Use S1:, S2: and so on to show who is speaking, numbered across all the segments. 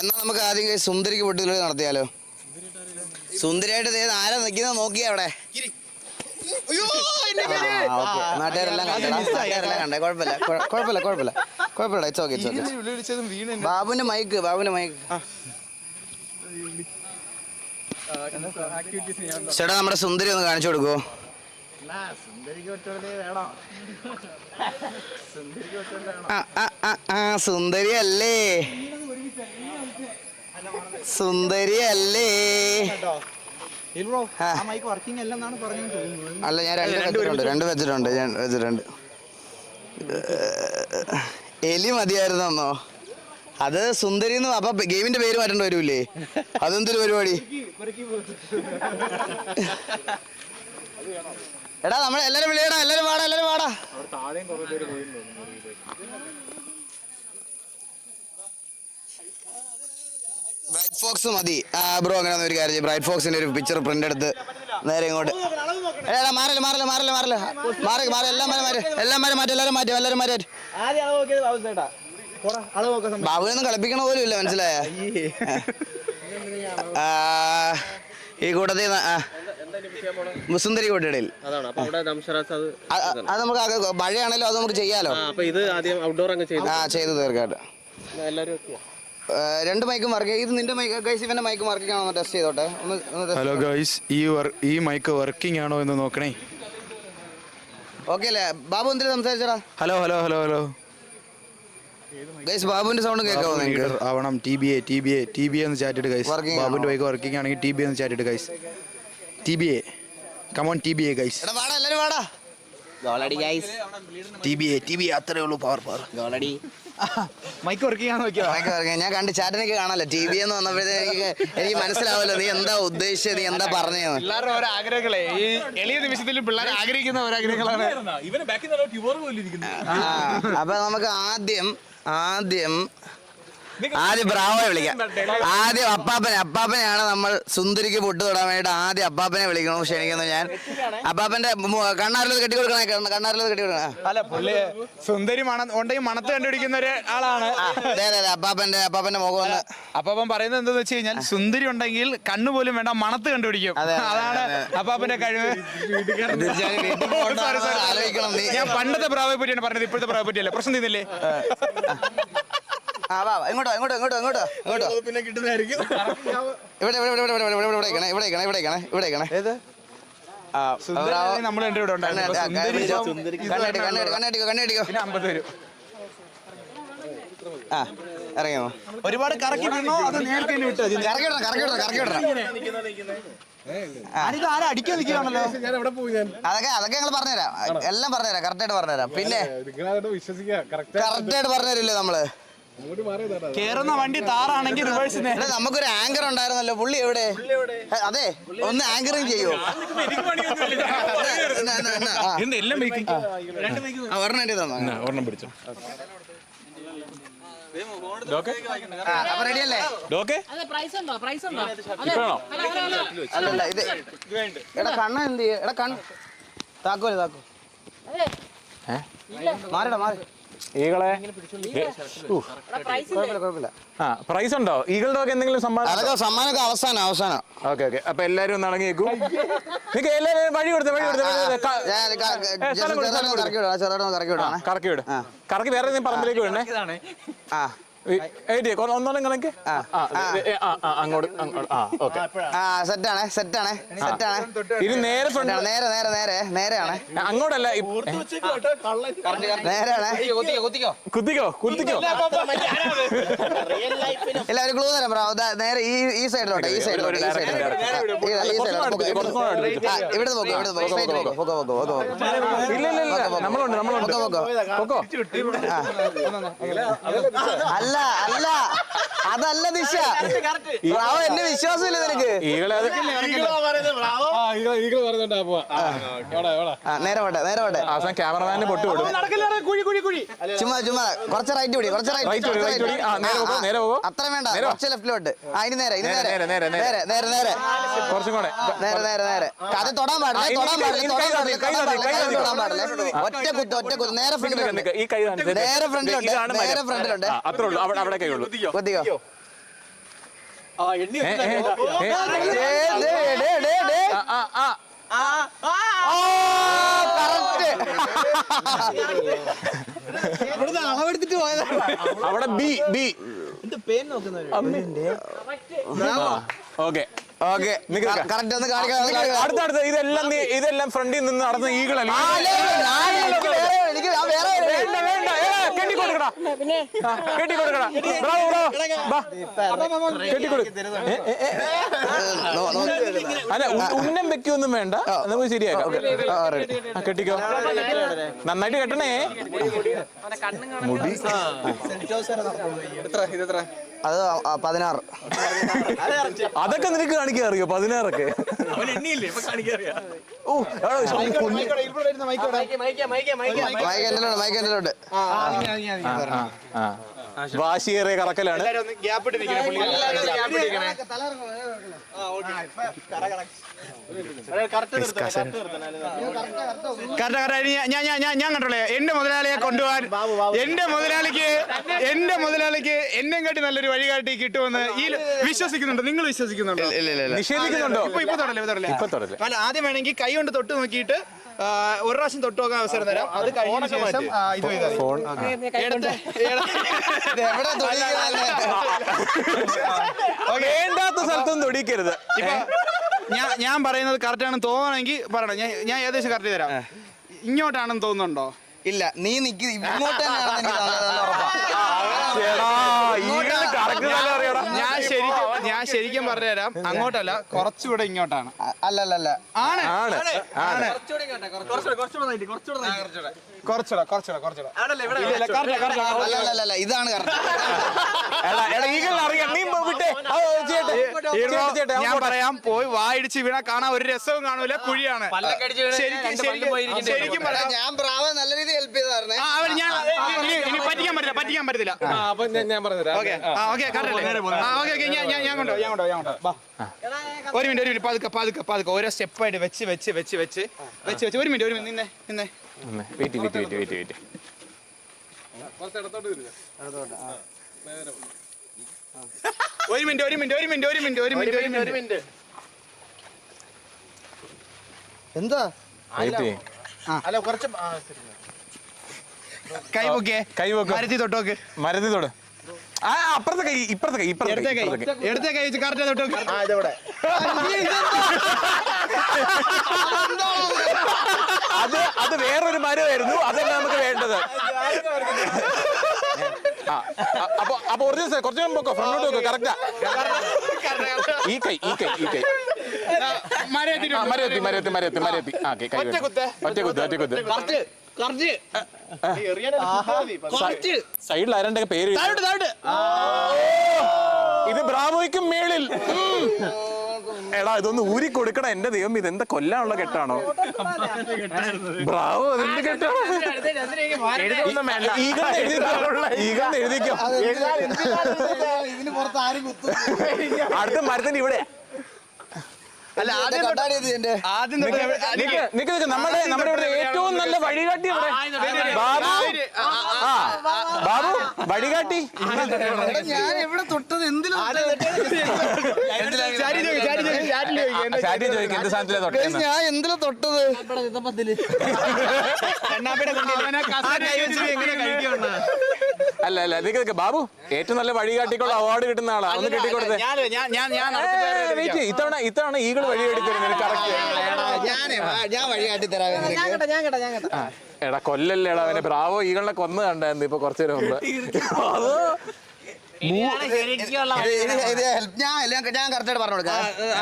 S1: എന്നാ നമുക്ക് ആദ്യം സുന്ദരിക്ക് പൊട്ടിത്തെളി നടത്തിയാലോ? സുന്ദരിയായിട്ട് ദേ ആരാ നിൽക്കുന്നത് നോക്കിയ അവിടെ. നാട്ടുകാരെല്ലാം കണ്ടടാ. നാട്ടുകാരെല്ലാം കണ്ടേ. കുഴപ്പമില്ല. കുഴ- കുഴപ്പമില്ല കുഴപ്പമില്ല. കുഴപ്പമില്ല. ഇറ്റ്സ് ഓക്കെ ഇറ്റ്സ് ഓക്കെ
S2: വിളിച്ചതും വീണ്
S1: ബാബുവിന്റെ മൈക്ക് ബാബുവിന്റെ മൈക്ക് ചേട്ടാ നമ്മുടെ സുന്ദരി ഒന്ന് കാണിച്ചു കൊടുക്കുവോ? സുന്ദരി അല്ലേ സുന്ദരി അല്ലേ
S2: ഇൽബ്രോ
S1: ആ.
S2: ആ മൈക്ക് വർക്കിംഗ് അല്ലെന്നാണ് പറഞ്ഞു തോന്നുന്നത്
S1: അല്ല ഞാൻ രണ്ട് വെച്ചിട്ടുണ്ട് രണ്ട് വെച്ചിട്ടുണ്ട് ഞാൻ വെച്ചിട്ടുണ്ട്. എലി മതിയായിരുന്നോ അത് സുന്ദരി എന്ന് അപ്പൊ ഗെയിമിന്റെ പേര് മാറ്റേണ്ടി വരൂലേ അതെന്തൊരു പരിപാടി? എടാ നമ്മൾ എല്ലാരും വിളിയടാ എല്ലാരും പാടാ എല്ലാരും വാടാ
S2: താഴെയും കുറെ പേര് പോയിരുന്നു
S1: ബ്രൈറ്റ് ഫോക്സ് മതി. ആ ബ്രോ അങ്ങനെ ഒരു കാര്യം. ബ്രൈറ്റ് ഫോക്സിന്റെ ഒരു പിക്ചർ പ്രിന്റ് എടുത്ത് നേരെ ഇങ്ങോട്ട്. എടാ മാറില്ല മാറില്ല മാറില്ല മാറില്ല. മാറി മാറി. എല്ലാം മാറി മാറി. എല്ലാം മാറി മാറ്റി എല്ലാവരും മാറ്റി. എല്ലാവരും മാറ്റി ബാബുവിനൊന്നും കളിപ്പിക്കണ പോലും ഇല്ല മനസ്സിലായ? ഈ കൂട്ടത്തിൽ മുസുന്ദരി കോട്ടയിടയിൽ
S3: അത്
S1: അത് നമുക്ക് മഴയാണല്ലോ അത് നമുക്ക് ചെയ്യാലോ.
S3: ഇത് ആദ്യം ഔട്ട്ഡോർ അങ്ങ് ചെയ്തു.
S1: ആ ചെയ്തു തീർക്കാട്ട്
S3: എല്ലാവരും
S1: രണ്ട് മൈക്കും വർക്ക് ഇത് നിന്റെ മൈക്ക് ഗൈസ് ഇവന്റെ മൈക്ക് വർക്കിംഗ് ആണോ ടെസ്റ്റ് ചെയ്തോട്ടെ. ഒന്ന്
S4: ഹലോ ഗൈസ് ഈ ഈ മൈക്ക് വർക്കിംഗ് ആണോ എന്ന് നോക്കണേ.
S1: ഓക്കെ അല്ലേ? ബാബു എന്തിനാ സംസാരിച്ചടാ.
S4: Hello hello hello hello
S1: guys ബാബുവിന്റെ സൗണ്ട് കേൾക്കാവോ നിങ്ങൾക്ക്
S4: ആവണം. T B A T B A T B എന്ന് ചാറ്റിട്ട് ഗൈസ് ബാബുവിന്റെ മൈക്ക് വർക്കിംഗ് ആണെങ്കിൽ ടി ബി എന്ന് ചാറ്റിട്ട് guys T B A come on T B A guys
S1: എടാ വാടാ എല്ലാരും വാടാ.
S3: ഗോളടി guys
S4: T B A T B അത്രേ ഉള്ളൂ പവർ പവർ
S3: ഗോളടി.
S2: മൈക്ക് വർക്കിംഗ് ആണോ നോക്കിയോ?
S1: മൈക്ക് വർക്കിംഗ് ഞാൻ കണ്ട് ചാറ്റിനൊക്കെ കാണാലോ. ടി വി എന്ന് വന്നപ്പോഴത്തേക്ക് എനിക്ക് എനിക്ക് മനസ്സിലാവല്ലോ നീ എന്താ ഉദ്ദേശിച്ചത് നീ എന്താ പറഞ്ഞത്
S2: പിള്ളേരുടെ ഓരോ ആഗ്രഹങ്ങളെ. ഈ എളിയ നിമിഷത്തിൽ പിള്ളേർ ആഗ്രഹിക്കുന്ന ഓരോ ആഗ്രഹങ്ങളാണ്.
S1: ആ, അപ്പൊ നമുക്ക് ആദ്യം ആദ്യം ആദ്യം ബ്രാവോയെ വിളിക്കാം. ആദ്യം അപ്പാപ്പനെ അപ്പാപ്പനെയാണ് നമ്മൾ സുന്ദരിക്ക് പൊട്ട് തൊടാൻ വേണ്ടിയിട്ട് ആദ്യം അപ്പാപ്പനെ വിളിക്കണം ക്ഷണിക്കുന്നു ഞാൻ. അപ്പാപ്പന്റെ കണ്ണാറിലത് കെട്ടി കൊടുക്കണേ കണ്ണാറിലത് കെട്ടി കൊടുക്കണേ
S2: അല്ല പുള്ളി സുന്ദരി മണ ഉണ്ടെങ്കിൽ മണത്ത് കണ്ടുപിടിക്കുന്ന ഒരു ആളാണ്.
S1: അതെ അതെ അപ്പാപ്പന്റെ അപ്പാപ്പന്റെ മുഖം ഒന്ന്
S2: അപ്പാപ്പൻ പറയുന്നത് എന്താന്ന് വെച്ച് കഴിഞ്ഞാൽ സുന്ദരി ഉണ്ടെങ്കിൽ കണ്ണു പോലും വേണ്ട മണത്ത് കണ്ടുപിടിക്കും.
S1: അതെ, അതെ,
S2: അതാണ്
S1: അതെ, അതെ.
S2: അപ്പാപ്പന്റെ കഴിവ്. ഞാൻ പണ്ടത്തെ പ്രാവെ പറ്റിയാണ് പറഞ്ഞത് ഇപ്പോഴത്തെ പ്രാവെ പറ്റിയല്ലേ? പ്രശ്നം തീർന്നില്ലേ?
S1: ആ വാ വാ, ഇങ്ങോട്ടോ ഇങ്ങോട്ടോ ഇങ്ങോട്ടോ ഇങ്ങോട്ടോ ഇങ്ങോട്ടോ
S2: പിന്നെ കിട്ടുന്നതായിരിക്കും
S1: ഇവിടെ ഇവിടെ ഇവിടെ ഇവിടെ ഇവിടെ ഇവിടെ ഇവിടെ ഇവിടെ.
S2: ഏത് നമ്മൾ ഇവിടെ
S1: കണ്ണടിക്കോ കണ്ണടിക്കോ
S2: അമ്പത് വരും
S1: ആ ഇറങ്ങിയോ
S2: ഒരുപാട് കറക്കി അത് നേരത്തെ തന്നെ വിട്ടോ
S1: കറക്കി വിടണം കറക്കി വിടണം കറക്കി വിടണം
S2: ആരിത് ആരും അടിക്കാൻ നിൽക്കുകയാണല്ലോ
S1: അതൊക്കെ അതൊക്കെ ഞങ്ങൾ പറഞ്ഞുതരാം എല്ലാം പറഞ്ഞുതരാം കറക്റ്റ് ആയിട്ട് പറഞ്ഞുതരാം പിന്നെ കറക്റ്റ് ആയിട്ട് പറഞ്ഞുതരില്ലേ നമ്മൾ
S2: കേറുന്ന വണ്ടി താറാണെങ്കിൽ റിവേഴ്സ്
S1: നമുക്കൊരു ആങ്കർ ഉണ്ടായിരുന്നല്ലോ. പുള്ളി എവിടെ? അതെ. ഒന്ന് ആങ്കറിങ് ചെയ്യോ? ഒരെണ്ണം എന്റെ തന്നോ?
S4: ഒരെണ്ണം പിടിച്ചോ.
S1: ആ, അപ്പൊ റെഡി അല്ലേ?
S4: ഡോക്കെ?
S5: പ്രൈസ് ഉണ്ടോ? പ്രൈസ് ഉണ്ടോ? അല്ല, അല്ല, അല്ല.
S1: അല്ലല്ല കണ്ണ എന്ത് ചെയ്യ? കണ്ണ്. താക്കോ മാറിടാ മാറി.
S6: ഈകളെ ആ പ്രൈസ് ഉണ്ടോ? ഈകളുടെ ഒക്കെ എന്തെങ്കിലും സമ്മാനം
S1: അതൊക്കെ സമ്മാനമൊക്കെ അവസാനം അവസാനം.
S6: Okay okay. അപ്പൊ എല്ലാരും ഒന്ന് ഇറങ്ങി നിൽക്കൂ നിക്ക് എല്ലാരും വഴി കൊടുത്ത് വഴി കൊടുത്ത്
S1: കറക്കി വിടാം കറക്കി വിടാം
S6: കറക്കി വിട്. കറക്കി വേറെ ഏതെങ്കിലും പറമ്പിലേക്ക് വിടണേ.
S1: ആ.
S6: അങ്ങോട്ട്
S1: സെറ്റാണ് സെറ്റാണ് സെറ്റാണ്
S6: ഇത് നേരെ
S1: നേരെ നേരെ നേരെ നേരെയാണ്
S6: അങ്ങോട്ടല്ല ഈ-
S1: നേരെയാണ്
S6: കുത്തിക്കോ കുത്തിക്കോ
S1: ഇല്ല ഒരു ക്ലൂ തരാം ബ്രോ നേരെ ഈ ഈ സൈഡിലോട്ട് ഈ സൈഡിലോട്ട് ഈ സൈഡിലോട്ട് ഇവിടെ പോക്കോ ഇവിടെ പോക്കോ സ്ട്രൈറ്റ് പോക്കോ പോക്കോ പോക്കോ പോക്കോ
S6: ഇല്ല ഇല്ല ഇല്ല നമ്മളുണ്ട് നമ്മളുണ്ട്
S1: പോക്കോ പോക്കോ
S6: പൊക്കോ
S1: അല്ല അല്ല അല്ല. അതല്ല ദിശ ബ്രാവോ എന്നെ വിശ്വാസമില്ല നിനക്ക്. നേരെ പോട്ടെ നേരെ പോട്ടെ.
S6: അവസാനം ക്യാമറമാനെ പൊട്ടുവിടും
S2: കുഴി കുഴി കുഴി.
S1: ചുമ്മാ ചുമ്മാ കുറച്ച് റൈറ്റ് പിടി കുറച്ച്
S6: റൈറ്റ് റൈറ്റ് right ആ, നേരെ പോകൂ, നേരെ പോകൂ.
S1: അത്ര വേണ്ട കുറച്ച് ലെഫ്റ്റിലോട്ട് ആ ഇനി നേരെ ഇനി
S6: നേരെ,
S1: നേരെ.
S6: നേരെ, നേരെ, കുറച്ചും കൂടെ.
S1: നേരെ നേരെ നേരെ അത് തൊടാൻ പാടില്ല തൊടാൻ പാടില്ല തൊടാൻ
S6: കൈ
S1: പാടില്ല
S6: കൈ
S1: തൊടാൻ
S6: കൈ
S1: പാടില്ല, ഒറ്റ കുത്ത് ഒറ്റ കുത്ത്. നേരെ ഫ്രണ്ടിലുണ്ട്
S6: കൈ
S1: നേരെ ഫ്രണ്ടിലുണ്ട് നേരെ ഫ്രണ്ടിലുണ്ട്
S6: അത്രേ ഉള്ളൂ. അവിടെ അവിടെ കൈ ഉള്ളൂ
S1: കുത്തിക്കോ
S6: ഏ, ഏ, ഏ,
S1: ദേ, ദേ, ദേ, ദേ, ദേ.
S6: ആ, ആ, ആ.
S1: ഓ, correct.
S6: അവിടെ B B okay
S1: okay. Correct
S6: ഇതെല്ലാം ഇതെല്ലാം ഫ്രണ്ടിൽ നിന്ന് നടന്ന ഈകളല്ലേ
S1: ആ, അല്ലേ, ഞാൻ എനിക്ക് വേറെ എനിക്ക് ഞാൻ വേറെ
S6: വേണ്ട വേണ്ട ഏ, കെട്ടി കൊടുക്കടാ ബ്രാവോ ബ്രാവോ ബാ. കെട്ടി. അല്ല ഉന്നം വെക്കൊന്നും വേണ്ട. നമുക്ക് ശരിയാക്കാം.
S1: ആ,
S6: കെട്ടിക്കോ? നന്നായിട്ട് കെട്ടണേ. മുടി.
S1: അത് പതിനാറ്.
S6: അതൊക്കെ നിനക്ക് കാണിക്കാൻ അറിയോ പതിനാറൊക്കെ ഓ
S1: മൈക്ക് എന്റെ മൈക്ക്
S6: എന്റെ. വാശിയേറിയ കറക്കലാണ്
S2: ഞാൻ ഞാൻ ഞാൻ കണ്ടോളെ. എന്റെ മുതലാളിയെ കൊണ്ടുപോകാൻ എന്റെ മുതലാളിക്ക് എന്റെ മുതലാളിക്ക് എന്നെ കാട്ടി നല്ലൊരു വഴികാട്ടി കിട്ടുമെന്ന് ഈ വിശ്വസിക്കുന്നുണ്ടോ? നിങ്ങൾ വിശ്വസിക്കുന്നുണ്ടോ?
S6: നിഷേധിക്കുന്നുണ്ടോ?
S2: ഇപ്പൊ ഇപ്പൊ തൊടല്ലേ ഇപ്പൊ തൊടല്ലേ?
S6: ഇപ്പൊ തൊടല്ലേ.
S2: അല്ല ആദ്യം വേണമെങ്കിൽ കൈ കൊണ്ട് തൊട്ട് നോക്കിയിട്ട് ഒരു പ്രാവശ്യം തൊട്ട് നോക്കാൻ അവസരം തരാം. അത് കഴിഞ്ഞ ശേഷം ആ, ഇത് ചെയ്താൽ മതി.
S6: ഫോൺ
S2: എടുത്ത്
S1: എവിടെ
S6: വേണ്ടാത്ത സ്ഥലത്തൊന്നും തൊടിക്കരുത്
S2: ഇപ്പൊ ഞാൻ ഞാൻ പറയുന്നത് കറക്റ്റ് ആണെന്ന് തോന്നണമെങ്കിൽ പറയണം. ഞാൻ ഞാൻ ഏകദേശം കറക്റ്റ് തരാം ഇങ്ങോട്ടാണെന്ന് തോന്നുന്നുണ്ടോ?
S1: ഇല്ല നീ നിക്ക് ഇങ്ങോട്ട് തന്നെയാണെന്ന് എനിക്ക് നല്ല- നല്ല ഉറപ്പാ.
S6: ചേടാ, ഈകൾ correct സ്ഥലം അറിയടാ.
S2: ഞാൻ ശരിക്കും ഞാൻ ശരിക്കും പറഞ്ഞുതരാം. അങ്ങോട്ടല്ല കുറച്ചുകൂടെ ഇങ്ങോട്ടാണ്.
S1: അല്ലല്ലല്ല. അല്ല അല്ല അല്ല
S2: ആണ്.
S6: ആണ്. ആണ്.
S2: കുറച്ചുകൂടെ കുറച്ചുകൂടെ കുറച്ചുകൂടെ
S1: ഇതാണ്
S2: ഞാൻ പറയാം പോയി വായിടിച്ച് വീണ കാണാൻ ഒരു രസവും കാണൂല കുഴിയാണ്. ശരിക്കും
S1: ഞാൻ പറഞ്ഞു നല്ല രീതിയിൽ ഹെൽപ്പ് ചെയ്തായിരുന്നേ
S2: അവൻ ഞാൻ ഇനി ഇനി പറ്റിക്കാൻ പറ്റില്ല പറ്റിക്കാൻ പറ്റത്തില്ല.
S3: ഞാൻ പറഞ്ഞു
S2: ഓക്കെ. ഓക്കെ ഞാൻ ഞാൻ ഒരു മിനിറ്റ് ഒരു മിനിറ്റ്. പതുക്കെ പതുക്കെ പതുക്കെ. ഓരോ സ്റ്റെപ്പായിട്ട് വെച്ച് വെച്ച് വെച്ച് വെച്ച് വെച്ച് വെച്ച്. ഒരു മിനിറ്റ് ഒരു മിനിറ്റ്. നിന്നെ നിന്നെ.
S6: Wait wait wait wait wait.
S2: ഒരു മിനിറ്റ് ഒരു മിനിറ്റ് ഒരു മിനിറ്റ് ഒരു മിനിറ്റ് ഒരു മിനിറ്റ് ഒരു മിനിറ്റ്.
S1: എന്താ?
S2: അല്ല കുറച്ച് കൈ പൊക്കെ
S6: കൈ വെക്ക്.
S2: മരത്തി തൊട്ടോക്ക്.
S6: മരത്തി തൊട്. ആ അപ്പുറത്തെ കൈ ഇപ്പുറത്തെ കൈ ഇപ്പുറത്തെ കൈ
S2: എടുത്തേ കൈ വെച്ച് കറക്റ്റ് തൊട്ടോക്ക്
S6: അത് അത് വേറൊരു മരമായിരുന്നു അതല്ല നമുക്ക് വേണ്ടത്? ആ, ആ, അപ്പൊ അപ്പൊ ഒറിജിനൽ കുറച്ചു നേരം പോക്കോ ഫ്രണ്ടോട്ട് വെക്കോ കറക്റ്റാ ഈ കൈ ഈ കൈ ഈ കൈ.
S2: മരത്തി
S6: ആ, മരത്തി മരത്തി മരത്തി മരത്തി ആ കൈ കൈ
S2: ഒറ്റ. കുത്ത്.
S6: ഒറ്റ കുത്ത് ഒറ്റ കുത്ത്. സൈഡിൽ ആരണ്ടൊക്കെ പേര്. ഇത് ബ്രാവോയ്ക്കും മേളിൽ. എടാ ഇതൊന്ന് ഊരി കൊടുക്കണം എന്റെ ദൈവം ഇത് എന്താ കൊല്ലാനുള്ള കെട്ടാണോ? ബ്രാവോ അതിന്റെ കെട്ടാണോ. എഴുതിക്കോ അടുത്ത മരത്തിന്റെ ഇവിടെ.
S2: അല്ല ആദ്യം തൊട്ട് ആദ്യം തൊട്ട്
S6: നിക്ക് നിക്ക് നമ്മുടെ നമ്മുടെ ഇവിടെ ഏറ്റവും നല്ല വഴികാട്ടി ഇവിടെ ബാബു ആ ബാബു വഴികാട്ടി
S1: ഞാൻ എവിടെ തൊട്ടത് എന്തിലും
S2: ചാരി ചോദിക്ക്. എന്താ
S6: സാധനത്തിലാ തൊട്ടേന്ന്
S1: ഞാൻ എന്തിലും തൊട്ടത്
S2: വെച്ച് എങ്ങനെ കഴിക്കണം
S6: അല്ല അല്ല നിക്ക് നിക്ക് ബാബു ഏറ്റവും നല്ല വഴി വഴികാട്ടിക്കുള്ള അവാർഡ് കിട്ടുന്ന ആളാ. ഒന്ന് കിട്ടിക്കൊടുത്തേ.
S2: ഞാൻ ഞാൻ ഞാൻ ഞാൻ
S6: ഏ,
S2: നടത്തുന്നവരെ
S6: wait ചെയ്യ്. ഇത്തവണ ഇത്തവണ ഈകൾ വഴി കാട്ടിത്തരും നിനക്ക് കറക്റ്റ്
S1: ഞാനേ ഞാൻ വഴി കാട്ടി തരാം നിനക്ക്.
S6: എടാ കൊല്ലല്ലേടാ അവനെ. ബ്രാവോ ഈകളെ കൊന്നു കണ്ടായിരുന്നു ഇപ്പൊ കുറച്ചു നേരം മുമ്പ്. അതോ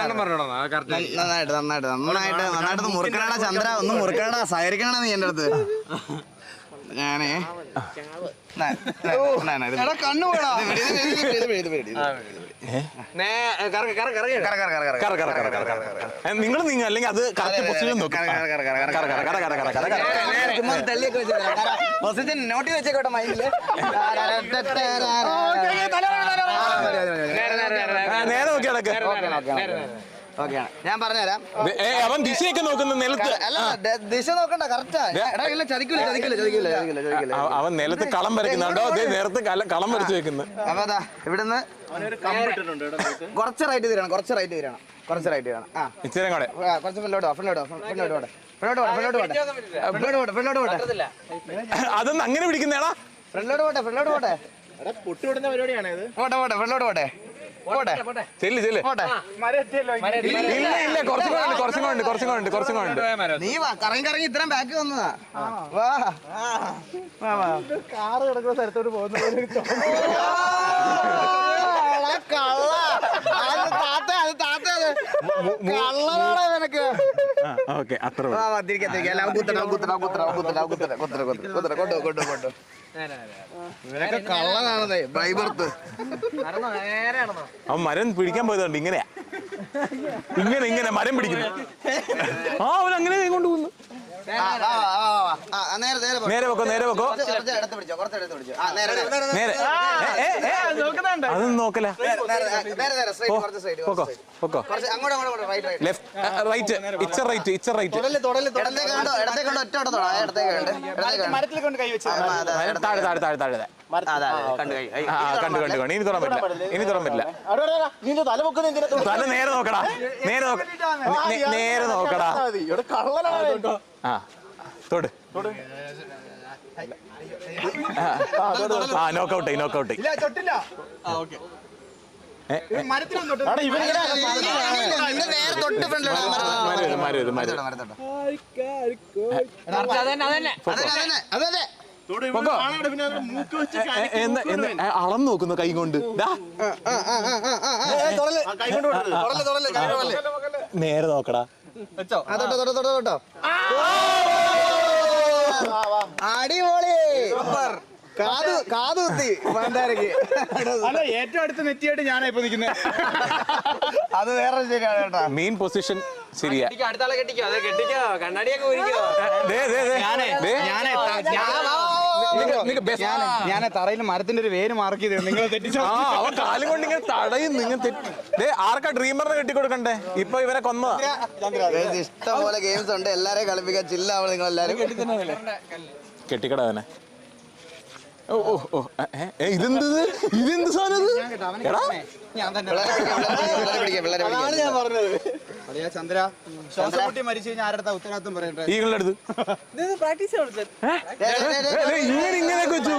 S1: നന്നായിട്ട് നന്നായിട്ട് നന്നായിട്ട് നന്നായിട്ട് മുറുക്കണടാ ചന്ദ്ര ഒന്ന് മുറുക്കണടാ സഹകരിക്കണടാ നീ എന്റെ അടുത്ത്. ഞാനേ.
S6: നിങ്ങൾ നീങ്ങ അല്ലെങ്കിൽ അത് കറക്റ്റ് പൊസിഷൻ
S1: നോട്ടി വെച്ചേക്കോട്ടെ
S6: മൈൻഡിൽ നേരെ നോക്കി
S1: ഓക്കെയാണ് ഞാൻ പറഞ്ഞുതരാം.
S6: ഏ, അവൻ ദിശയൊക്കെ നോക്കുന്ന നിലത്ത്.
S1: അല്ല ദ- ദിശ നോക്കണ്ട കറക്റ്റാ എടാ ഇല്ല ചതിക്കൂല ചതിക്കൂല ചതിക്കൂല ചതിക്കൂല ചതിക്കൂല.
S6: അവ- അവൻ നിലത്ത് കളം വരയ്ക്കുന്നുണ്ടോ അതേ നേരത്തെ കല- കളം വരച്ചു വെക്കുന്നു.
S1: അപ്പൊ അതാ ഇവിടുന്ന് കുറച്ച് റൈറ്റ് തിരണം കുറച്ച് റൈറ്റ് തിരണം കുറച്ച് റൈറ്റ് തിരണം ആ.
S6: ഇച്ചിരി കൂടെ.
S1: ആ, കുറച്ച്
S6: അതൊന്നും അങ്ങനെ പിടിക്കുന്നേടാ
S3: ഇത്.
S1: പോട്ടെ പോട്ടെ ഫ്രണ്ടിലോട്ട് പോട്ടെ പോട്ടെ. നീ വാ കറങ്ങി കറങ്ങി ഇത്രയും ബാക്ക് വന്നതാ. വാ.
S3: കാറ് കിടക്കുന്ന സ്ഥലത്തോട്ട് പോകുന്ന
S1: കള്ള.
S6: ഓക്കെ അത്ര
S1: തിരിക്കാൻ തിരിക്കാം കുത്തണം കുത്തണം കുത്തണം കുത്തണം കൊണ്ടു കൊണ്ടു കൊണ്ടു. ഇവനൊക്കെ കള്ളനാണെന്നേ. ബൈബർത്ത്
S6: അവൻ മരം പിടിക്കാൻ പോയതുകൊണ്ട് ഇങ്ങനെയാ. ഇങ്ങനെ ഇങ്ങനെ മരം പിടിക്കുന്നു. ആ അവൻ അങ്ങനെ കൊണ്ടുപോകുന്നു
S1: നേരെ
S6: വെക്കോ നേരെ. വെക്കോ
S1: നേരെ
S6: അതൊന്നും
S1: റൈറ്റ് റൈറ്റ്
S6: റൈറ്റ്
S1: കണ്ടു? കണ്ടു? കണ്ടു.
S6: ഇനി
S3: തല
S6: നേരെ നോക്കടാ. നേരെ നോക്കടാ നേരെ നോക്കടാ. ആ തൊട് ആ നോക്കൗട്ട് നോക്കൗട്ട് അളന്നു നോക്കുന്നു കൈ കൊണ്ട് നേരെ നോക്കടാ
S1: ആ, തൊട്ടോ തൊട്ടോ തൊട്ടോ തൊട്ടോ. അടിപൊളി. കാതു കാതു കുത്തി പണ്ടാരക്ക്
S2: അല്ല ഏറ്റവും അടുത്ത് നെറ്റിയായിട്ട് ഞാനാ ഇപ്പൊ നിൽക്കുന്നത്
S1: അത് വേറെ ശരിയാണ് കേട്ടോ.
S6: മെയിൻ പൊസിഷൻ ശരിയാ.
S3: അടുത്താളെ കെട്ടിക്കോ. അതെ കെട്ടിക്കോ. കണ്ണാടിയൊക്കെ ഒഴിക്കോ
S6: ദേ, ദേ, ദേ. ദേ.
S2: ഞാനേ
S6: നിങ്ങ best-
S2: ഞാൻ തറയിൽ മരത്തിന്റെ ഒരു വേര് മാർക്ക് ചെയ്തു നിങ്ങൾ തെറ്റിച്ചോ?
S6: അവൻ കാലും കൊണ്ട് ഇങ്ങനെ തടയും നിങ്ങൾ ആർക്കാ ഡ്രീമറിനെ കെട്ടിക്കൊടുക്കണ്ടേ? ഇപ്പൊ ഇവരെ കൊന്നതാ.
S1: ഇഷ്ടം പോലെ ഗെയിംസ് ഉണ്ട്. എല്ലാരെയും കളിപ്പിക്കാൻ ചില്ലാവണം നിങ്ങൾ എല്ലാരും
S6: കെട്ടിക്കട ഏ,
S2: ഞാൻ പറഞ്ഞത്. മരിച്ചു പറയണ്ടേ
S6: പ്രാക്ടീസ് ഇങ്ങനെ ഇങ്ങനെയൊക്കെ വെച്ച്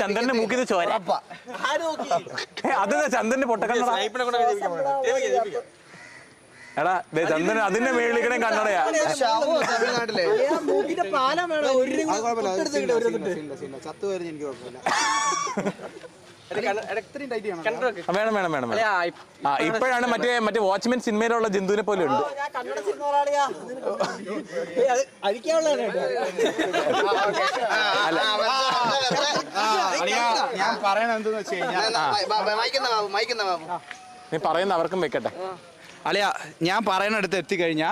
S6: ചന്ദ്രന്റെ മൂക്കിന്ന് ചോര. അതെന്താ ചന്ദ്രന്റെ പൊട്ടക്കണ്ണ എടാ ചന്ദ്രൻ അതിന്റെ മേളിക്കണേ കണ്ണടയാ.
S1: തമിഴ്നാട്ടിലെ.
S2: ചത്തു എനിക്ക് കുഴപ്പമില്ല.
S6: വേണം വേണം വേണം വേണം. ആ ഇപ്പോഴാണ് മറ്റേ മറ്റേ വാച്ച്മാൻ സിനിമയിലുള്ള ജന്തുവിനെ പോലെ ഉണ്ട്.
S2: ഞാൻ പറയണത് എന്തെന്ന് വെച്ച് കഴിഞ്ഞാൽ
S6: നീ പറയുന്ന അവർക്കും വെക്കട്ടെ.
S2: അളിയ ഞാൻ പറയുന്നിടത്ത് എത്തിക്കഴിഞ്ഞാ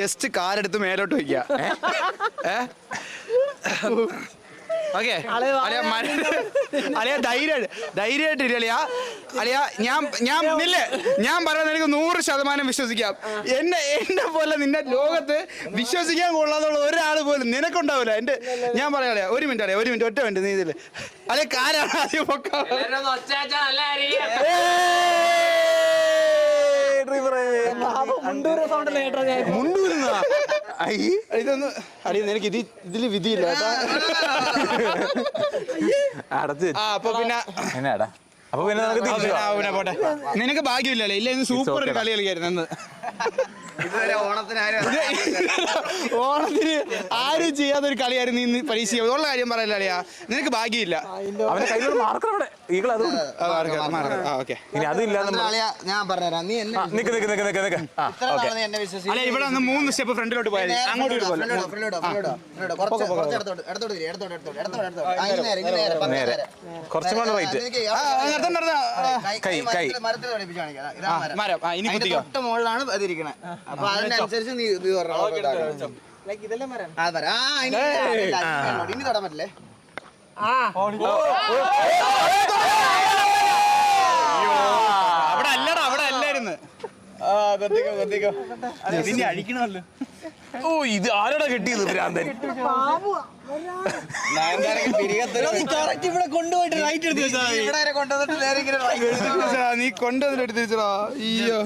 S2: ജസ്റ്റ് കാലെടുത്ത് മേലോട്ട് വയ്ക്കുക. ഓക്കെ. അളിയ ധൈര്യം ധൈര്യമായിട്ട് ഇല്ല അളിയ ഞാൻ ഞാൻ ഇല്ലേ ഞാൻ പറയുന്നത് എനിക്ക് നൂറ് ശതമാനം വിശ്വസിക്കാം. എന്നെ എന്നെ പോലെ നിന്നെ ലോകത്ത് വിശ്വസിക്കാൻ കൊള്ളാന്നുള്ള ഒരാൾ പോലും നിനക്കുണ്ടാവില്ല. എന്റെ ഞാൻ പറയാം അളിയ ഒരു മിനിറ്റ് അളിയ ഒരു മിനിറ്റ് ഒറ്റ മിനിറ്റ് നീ ഇതിൽ. അളിയ കാലാണ് ആദ്യം പൊക്കം.
S6: മുണ്ടൂരുന്നാ?
S2: ഇതൊന്ന് നിനക്ക് ഇത് ഇതിൽ വിധിയില്ല
S6: അടച്ച്.
S2: ആ അപ്പൊ പിന്നെ
S6: എന്നാടാ? അപ്പൊ പിന്നെ നമുക്ക് തിരിച്ചു
S2: പിന്നെ പോട്ടെ. നിനക്ക് ഭാഗ്യമില്ലല്ലേ. ഇല്ല ഇന്ന് സൂപ്പർ ഒരു കളി കളിക്കായിരുന്നു
S1: ഓണത്തിന് ആരും
S2: ചെയ്യാത്തൊരു കളിയായിരുന്നു ഇന്ന് പരീക്ഷ. ഉള്ള കാര്യം പറയല്ല അളിയാ? നിനക്ക് ഭാഗ്യമില്ല.
S6: അവന്റെ മാർക്കർ ഇനി
S1: ഞാൻ നീ
S6: നിക്ക് നിക്ക് നിക്ക് നിക്ക്
S2: ഇവിടെ മൂന്ന് സ്റ്റെപ്പ് ഫ്രണ്ടിലോട്ട് പോയാൽ അങ്ങോട്ട്
S1: കുറച്ചും
S6: കൂടെ റൈറ്റ്
S1: കൈ
S6: കൈ
S1: മരം.
S2: ഇനി
S1: തൊട്ട് മുകളിലാണ് അതിരിക്കണേ. അപ്പൊ അതിനനുസരിച്ച് നീ ഇത് പറഞ്ഞു ആ തരാം ആ ഇനി ഇനി തൊടാൻ പറ്റില്ലേ അവിടെ അല്ലടാ അവിടെ അല്ലായിരുന്നു ആ കൊത്തിക്കോ കൊത്തിക്കോ അഴിക്കണമല്ലോ
S6: ഓ ഇത് ആരോടാ കെട്ടിയത്? ഭ്രാന്തൻ.
S4: നീ കൊണ്ടുവന്നിട്ട് എടുത്ത് വെച്ചടാ അയ്യോ.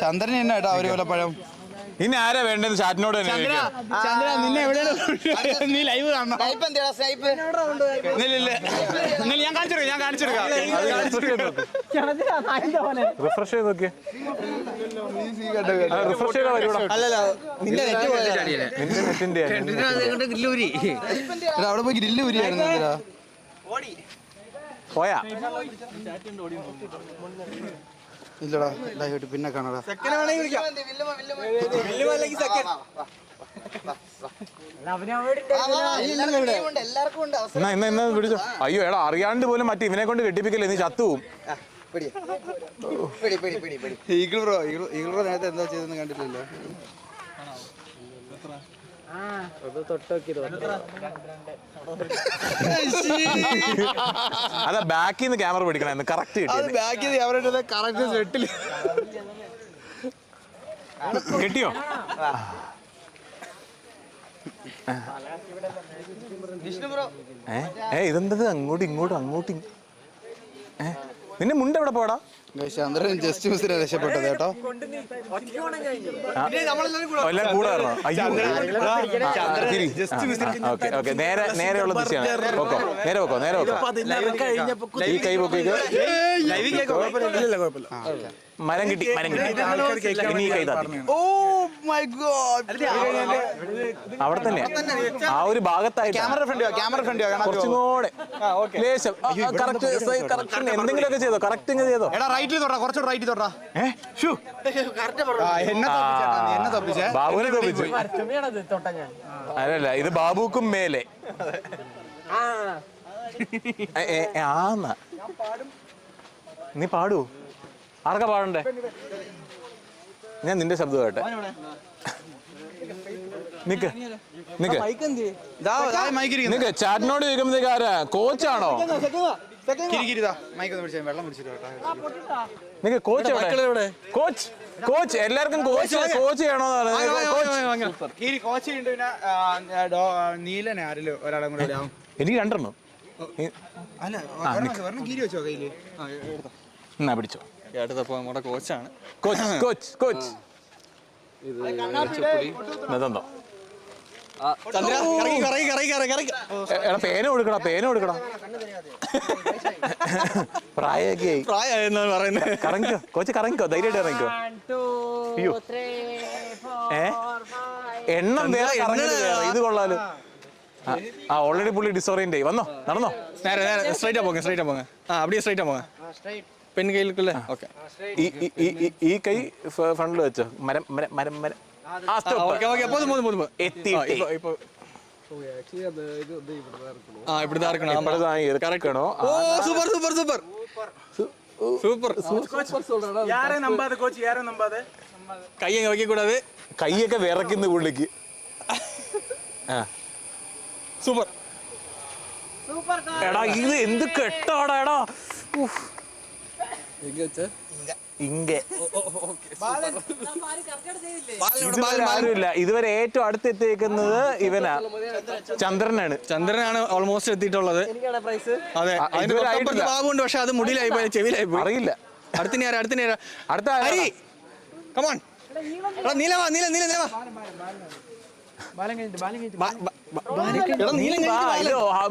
S4: ചന്ദ്രൻ. എന്നാ ഏട്ടാ ഒരു കൊല്ലപ്പഴം? പഴം
S6: ഇനി ആരാ വേണ്ടത്? ചാറ്റിനോട് തന്നെ ചോദിക്കാം.
S2: ചന്ദ്ര നിന്നെ എവിടെയാണ് നീ ലൈവ് കാണണം?
S1: സ്നൈപ്പ് എന്തിനാ സ്നൈപ്പ്.
S2: ഇല്ല, ഇല്ല. ഇല്ല, ഞാൻ കാണിച്ചെടുക്കാം ഞാൻ കാണിച്ചെടുക്കാം
S6: റിഫ്രഷ് ചെയ്ത് നോക്കിയേ. റിഫ്രഷ് അല്ലല്ല
S3: നിന്റെ നെറ്റ് പോയതാ.
S6: നിന്റെ നെറ്റിന്റെ
S4: എടാ, അവിടെ പോയി ഗ്രില്ല് ഉരിയായിരുന്നു എന്തിനാ?
S6: പോയാ?
S4: ഇല്ലടാ ലൈവായിട്ട് പിന്നെ കാണാടാ.
S1: എല്ലാവർക്കും ഉണ്ട്.
S6: എന്നാ എന്നാ എന്നാ പിടിച്ചോ അയ്യോ എടാ അറിയാണ്ട് പോലും മറ്റേ ഇവനെ കൊണ്ട് കെട്ടിപ്പിക്കല്ലേ നീ ചത്തുവും
S1: പിടി. പിടി പിടി പിടി പിടി.
S4: ഈഗിൾ ബ്രോ ഈഗിൾ ബ്രോ നേരത്തെ എന്താ ചെയ്തെന്ന് കണ്ടില്ലല്ലോ.
S6: അതാ ബാക്കിൽ നിന്ന് ക്യാമറ പിടിക്കണായിരുന്നു കറക്റ്റ്
S4: അത് ബാക്കിൽ നിന്ന് അവരുടെ കറക്റ്റ് സെറ്റിൽ
S6: കിട്ടിയോ? ഏ? ഏ ഇതെന്തത്? അങ്ങോട്ടും ഇങ്ങോട്ടും അങ്ങോട്ടും. ഏ? നിന്റെ മുണ്ട് എവിടെ പോടാ
S4: ചന്ദ്രൻ ജസ്റ്റ് മിസ്സിനെ രക്ഷപ്പെട്ടത് കേട്ടോ?
S6: അയ്യോ. ഓക്കേ നേരെ നേരെയുള്ള ദിശയാണ് പോക്കോ നേരെ പോക്കോ നേരെ പോക്കോ. ഈ കൈ പൊക്കിക്കോ. മരം കിട്ടി മരം കിട്ടി. ഇനി ഈ കൈ താത്തി
S4: ഓ മൈ ഗോഡ്.
S6: അവിടെ തന്നെ. ആ ഒരു ഭാഗത്തായിട്ട്.
S4: ക്യാമറ ഫ്രണ്ട് ക്യാമറ ഫ്രണ്ട്
S6: കുറച്ചും കൂടെ ലേശം കറക്റ്റ് കറക്റ്റ് എന്തെങ്കിലുമൊക്കെ ചെയ്തോ? കറക്റ്റ് ചെയ്തോ?
S2: എടാ റൈറ്റിൽ കുറച്ചുകൂടെ റൈറ്റിൽ
S4: തൊടാ.
S6: ബാബുവിനെ തോപ്പിച്ചു. അല്ലല്ല ഇത് ബാബുക്കും മേലെ. ആന്നാ നീ പാടൂ ആർക്കാ പാടണ്ടേ? ഞാൻ നിന്റെ ശബ്ദം കേട്ടെ. നിക്ക് നിക്ക്.
S4: മൈക്കിരിക്കുന്നു
S6: നിക്ക് ചാറ്റിനോട് ചോദിക്കുമ്പോഴത്തേക്ക് ആരാ? കോച്ചാണോ? നിക്ക് കോച്ച് എവിടെ? കോച്ച് കോച്ച് എല്ലാവർക്കും കോച്ച് കോച്ച് ചെയ്യണോ കോച്ച്.
S4: നീലനെ ആരിലും ഒരാളെ കൂടെ
S6: എനിക്ക് രണ്ടെണ്ണം. ഈ-
S4: അല്ല ഒരെണ്ണം കീരി വെച്ചോ കയ്യിൽ. ആ,
S6: എന്നാ പിടിച്ചോ.
S3: അടുത്തപ്പോൾ നമ്മുടെ കോച്ചാണ്.
S6: Coach coach coach. എടാ കൊടുക്കടാ കൊടുക്കടാ. എണ്ണം വേറെ ഇത് കൊള്ളാലോ. ആ ഓൾറെഡി പുള്ളി ഡിസോറിയന്റ് ആയി. വന്നോ? നടന്നോ?
S3: നേരെ നേരെ സ്ട്രൈറ്റാ പോങ്ങ സ്ട്രൈറ്റാ പോങ്ങ. ആ അപ്പടിയെ സ്ട്രൈറ്റാ പോങ്ങ. പെൺ കയ്യിലേക്കല്ലേ ഓക്കെ
S6: ഈ കൈ ഫ്രണ്ടിൽ വെച്ചോ മരം മരം മരം മരം
S3: கையை வைக்க கூடாது
S6: கையൊക്കെ വിറയ്ക്കുന്ന പുള്ളിക്ക്
S3: സൂപ്പർ
S6: എടാ ഇത് എന്ത് കെട്ടാടാ എടാ ഇങ്ക. ഇതുവരെ ആരുമില്ല. ഇതുവരെ ഏറ്റവും അടുത്തെത്തിയേക്കുന്നത് ഇവനാ. ചന്ദ്രനാണ്.
S3: ചന്ദ്രനാണ് ഓൾമോസ്റ്റ് എത്തിയിട്ടുള്ളത്. അതെ. അതിന്റെ തൊട്ടപ്പുറത്ത്. ബാബുണ്ട് പക്ഷെ അത് മുടിയിലായി പോയി ചെവിയിലായി പോയി.
S6: അറിയില്ല.
S3: അടുത്തിന് ആരാ അടുത്തിന് ആരാ?
S6: അടുത്ത നീലവാ
S3: ഹരി കമോൺ എടാ നീല നീല നീല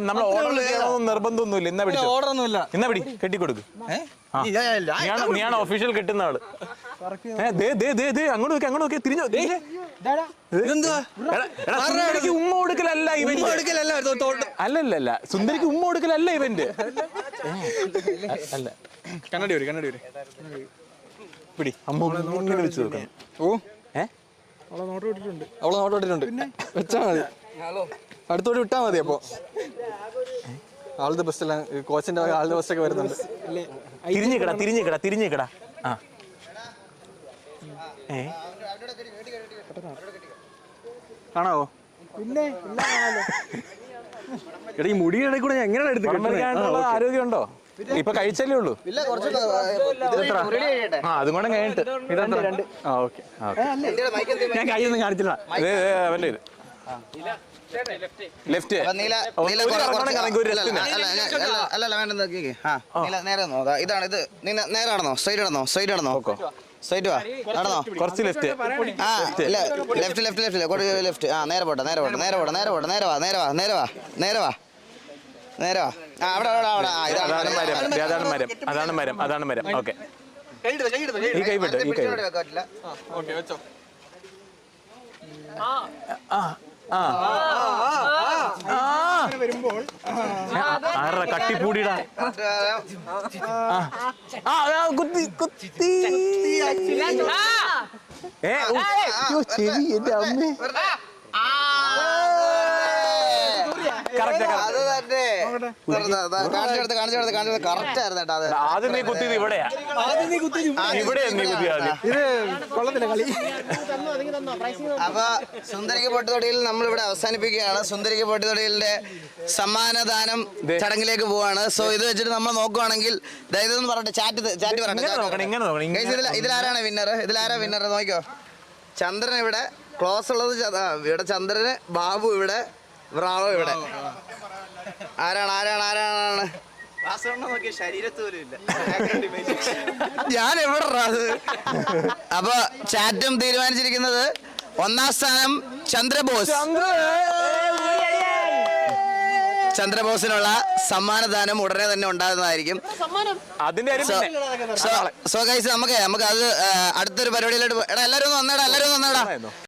S6: നമ്മൾ ഓർഡർ ചെയ്യണമെന്ന് നിർബന്ധമൊന്നുമില്ല. ഇന്ന പിടിച്ചോ?
S3: ഓർഡർ ഒന്നുമില്ല.
S6: എന്നാ പിടി കെട്ടിക്കൊടുക്ക്. ആ. നീയാണ് നീയാണ് ഒഫീഷ്യൽ കിട്ടുന്ന ആൾ. ദേ, ദേ, ദേ, ദേ, അങ്ങോട്ട് നോക്കി അങ്ങോട്ട് നോക്കി തിരിഞ്ഞോ സുന്ദരിക്ക് ഉമ്മ കൊടുക്കലല്ല ഇവന്റ് അല്ലല്ല സുന്ദരിക്ക് ഉമ്മ കൊടുക്കലല്ല ഇവന്റ്. അല്ല
S3: കണ്ണടി വരും കണ്ണടി വരും.
S6: പിടി അമ്മ വിളിച്ചു നോക്കണം.
S3: ഓ. അവളെ നോട്ട് വിട്ടിട്ടുണ്ട്. വെച്ചാ മതി. അടുത്തോട്ട് വിട്ടാ മതി അപ്പൊ. ആളുടെ ബസ് എല്ലാം കോച്ചിന്റെ ആളുടെ ബസ് ഒക്കെ വരുന്നുണ്ട്.
S6: തിരിഞ്ഞിക്കടാ തിരിഞ്ഞിക്കടാ തിരിഞ്ഞിക്കടാ ആ. ഏ?
S3: കാണാവോ? പിന്നെ? എടാ ഈ മുടിയുടെ കൂടെ ഞാൻ എങ്ങനെയാണ് എടുത്ത്?
S6: ആരോഗ്യമുണ്ടോ? ഇപ്പൊ കഴിച്ചല്ലേ ഉള്ളൂ? ആ അതും കൂടെ കഴിഞ്ഞിട്ട്. ഇതെത്ര? ആ ഓക്കെ ഞാൻ കൈയൊന്നും കാണിച്ചില്ല. അവന്റെ ഇത്. ലെഫ്റ്റ്.
S1: നീല നീല
S6: കറങ്ങണം
S1: കുറച്ച്
S6: കറങ്ങി ഒരു
S1: അല്ല,
S6: left
S1: അല്ല, അല്ല, അല്ല, അല്ല, അല്ല, വേണ്ട നോക്കിക്കേ. ആ നീല നേരെ നോക്കാം ഇതാണ് ഇത്. നീ നേരെ നടന്നോ. സ്ട്രൈറ്റ് നടന്നോ. സ്ട്രൈറ്റ് നടന്നോ.
S6: ഓക്കോ.
S1: സ്ട്രൈറ്റ് വാ. നടന്നോ.
S6: കുറച്ച് ലെഫ്റ്റ്
S1: ആ ഇല്ല ലെഫ്റ്റ് ലെഫ്റ്റ് ലെഫ്റ്റ് ലെഫ്റ്റ്. ആ നേരെ പോട്ടെ നേരെ പോട്ടെ നേരെ പോട്ടെ നേരെ പോട്ടെ നേരെ വാ നേരെ വാ നേരെ വാ നേരെ വാ. നേരെ? ആ അവിടെ അവിടെ അവിടെ. ആ ഇതാണ്
S6: അതാണ് മരം. അതാണ് മരം. അതാണ് മരം. അതാണ് മരം. ഓക്കെ. ഈ കൈ വിട്ട് ഈ കൈ വിട്ട്
S1: വെക്കാൻ പറ്റില്ല
S3: ഓക്കെ വെച്ചോ.
S6: ആ. ആരുടെ കട്ടിപ്പൂടിടാ ആ. ആ, കുത്തി കുത്തി. ഏ ഉ, അയ്യോ, ചെവി എന്റെ അമ്മേ. ആ, correct.
S1: അത് തന്നെ കാണിച്ചെടുത്ത് കാണിച്ചെടുത്ത് കാണിച്ചെടുത്ത് കറക്റ്റ് ആയിരുന്നു കേട്ടോ അത്
S6: ആദ്യം നീ കുത്തിയത് ഇവിടെയാ.
S3: ആദ്യം നീ കുത്തി
S6: ആ ഇവിടെ നീ കുത്തി ആദ്യം.
S3: ഇത് കൊള്ളത്തില്ല കളി.
S1: അപ്പൊ സുന്ദരിക്ക് പൊട്ടുതൊടിയിൽ നമ്മൾ ഇവിടെ അവസാനിപ്പിക്കുകയാണ്. സുന്ദരിക്ക് പൊട്ടുതൊടിയിലിന്റെ സമ്മാനദാനം ചടങ്ങിലേക്ക് പോവാണ്. സോ ഇത് വെച്ചിട്ട് നമ്മൾ നോക്കുവാണെങ്കിൽ ദാ പറഞ്ഞിട്ട് ചാറ്റ് ചാറ്റ് പറഞ്ഞു ഇതിലാരാണ് വിന്നർ ഇതിലാരാ വിന്നർ നോക്കിയോ ചന്ദ്രൻ ഇവിടെ ക്ലോസ് ഉള്ളത് ആ, ഇവിടെ ചന്ദ്രന് ബാബു ഇവിടെ ബ്രാവോ ഇവിടെ. ആരാണ് ആരാണ് ആരാണ് ഞാൻ എവിടെ അത്? അപ്പൊ ചാറ്റും തീരുമാനിച്ചിരിക്കുന്നത് ഒന്നാം സ്ഥാനം ചന്ദ്രബോസ്. ചന്ദ്രബോസിനുള്ള സമ്മാനദാനം ഉടനെ തന്നെ ഉണ്ടാകുന്നതായിരിക്കും. സോ ഗൈസ് നമുക്ക് നമുക്ക് അത് അടുത്തൊരു പരിപാടിയിലോട്ട് എടാ എല്ലാവരും ഒന്ന് വന്നേടാ എല്ലാവരും ഒന്ന് വന്നേടാ.